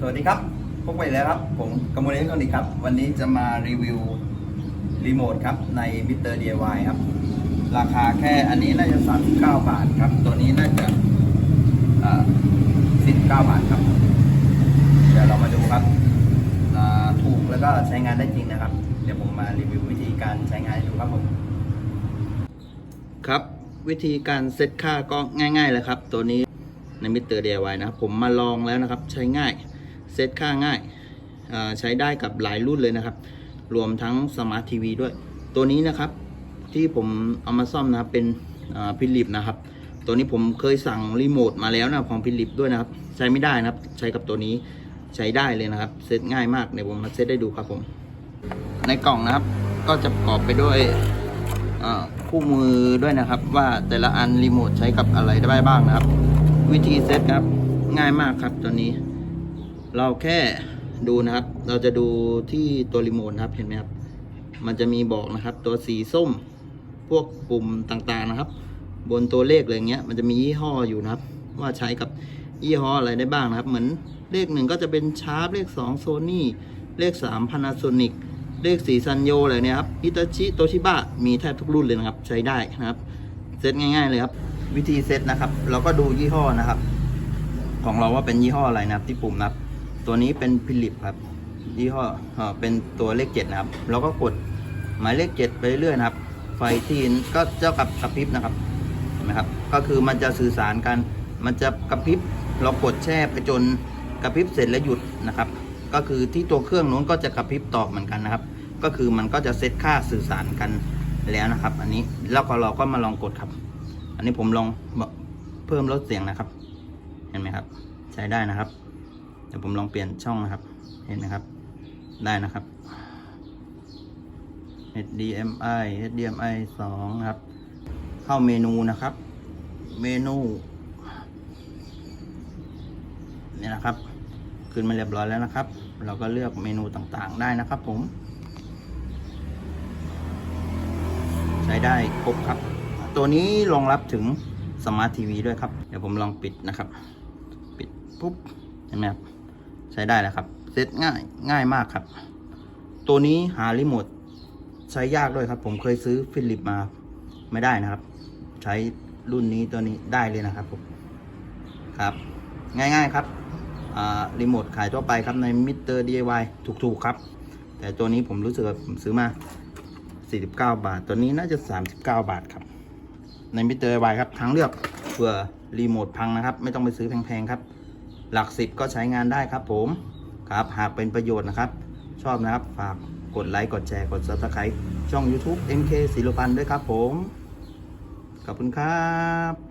สวัสดีครับ พบกันอีกแล้วครับ ผมกมลเอ็กทรอนิกส์ครับ วันนี้จะมารีวิวรีโมทครับ ในมิเตอร์ DIY ครับ ราคาแค่อันนี้น่าจะ 39 บาทครับ ตัวนี้น่าจะอ่า19 บาทครับ เดี๋ยวเรามาดูครับ ถูกแล้วก็ใช้งานได้จริงนะครับ เดี๋ยวผมมารีวิววิธีการใช้งานให้ดูครับผม ครับวิธีการเซตค่าก็ง่ายๆเลยครับ ตัวนี้ในมิเตอร์ DIY นะครับผมมาลองแล้วนะครับ ใช้ง่าย เซตค่าง่ายอ่าใช้ได้กับหลายรุ่นเลยนะครับ รวมทั้งสมาร์ททีวีด้วย ตัวนี้นะครับที่ผมเอามาซ่อมนะครับเป็นพิลิปนะครับ ตัวนี้ผมเคยสั่งรีโมทมาแล้วนะของพิลิปด้วยนะครับ ใช้ไม่ได้นะครับ ใช้กับตัวนี้ใช้ได้เลยนะครับ เซตง่ายมากเดี๋ยวผมมาเซตได้ดูครับผม ในกล่องนะครับ ก็จะประกอบไปด้วยอ่าคู่มือด้วยนะครับ ว่าแต่ละอันรีโมทใช้กับอะไรได้บ้างนะครับ วิธีเซตครับง่ายมากครับตัวนี้ เราแค่ดูนะครับ เราจะดูที่ตัวรีโมทครับ เห็นไหมครับ มันจะมีบอกนะครับ ตัวสีส้ม พวกปุ่มต่างๆนะครับ บนตัวเลขอะไรเงี้ย มันจะมียี่ห้ออยู่นะครับ ว่าใช้กับยี่ห้ออะไรได้บ้างนะครับ เหมือนเลขหนึ่งก็จะเป็นชาร์ปเลขสองโซนี่เลขสามพานาโซนิกเลขสีซันโยอะไรเนี่ยครับฮิตาชิโตชิบะมีแทบทุกรุ่นเลยนะครับ ใช้ได้นะครับ เซตง่าย ๆ เลยครับ วิธีเซตนะครับ เราก็ดูยี่ห้อนะครับ ของเราว่าเป็นยี่ห้ออะไรนะครับที่ปุ่มนะครับ ตัวนี้เป็นพิลิปครับยี่ห้อเป็นตัวเลขเจ็ดนะครับ เราก็กดหมายเลขเจ็ดไปเรื่อยนะครับ ไฟที่ก็เจ้ากับกระพริบนะครับเห็นไหมครับ ก็คือมันจะสื่อสารกัน มันจะกระพริบ เรากดแช่ไปจนกระพริบเสร็จแล้วหยุดนะครับ ก็คือที่ตัวเครื่องนู้นก็จะกระพริบตอบเหมือนกันนะครับ ก็คือมันก็จะเซตค่าสื่อสารกันแล้วนะครับ อันนี้แล้วก็เราก็มาลองกดครับ อันนี้ผมลองเพิ่มลดเสียงนะครับ เห็นไหมครับ ใช้ได้นะครับ เดี๋ยวผมลองเปลี่ยนช่องนะครับ เห็นไหมครับ ได้นะครับ HDMI HDMI 2 ครับ เข้าเมนูนะครับ เมนูเนี่ยนะครับ ขึ้นมาเรียบร้อยแล้วนะครับ เราก็เลือกเมนูต่างๆได้นะครับผม ใช้ได้ครบครับ ตัวนี้รองรับถึงสมาร์ททีวีด้วยครับ เดี๋ยวผมลองปิดนะครับ ปิดปุ๊บ เห็นไหมครับ ใช้ได้แล้วครับ เซตง่ายง่ายมากครับ ตัวนี้หารีโมทใช้ยากด้วยครับ ผมเคยซื้อฟิลิปมาไม่ได้นะครับ ใช้รุ่นนี้ตัวนี้ได้เลยนะครับผมครับ ง่ายๆครับรีโมทขายทั่วไปครับในมิเตอร์ DIY ถูกๆครับ แต่ตัวนี้ผมรู้สึกว่าผมซื้อมา 49 บาท ตัวนี้น่าจะ 39 บาทครับ ในมิเตอร์ DIY ครับทางเลือกเผื่อรีโมทพังนะครับ ไม่ต้องไปซื้อแพงๆครับ หลักสิบก็ใช้งานได้ครับผมครับหากเป็นประโยชน์นะครับ ชอบนะครับฝากกดไลค์กดแชร์กด subscribe ช่อง YouTube MK ศิลปันด้วยครับผม ขอบคุณครับ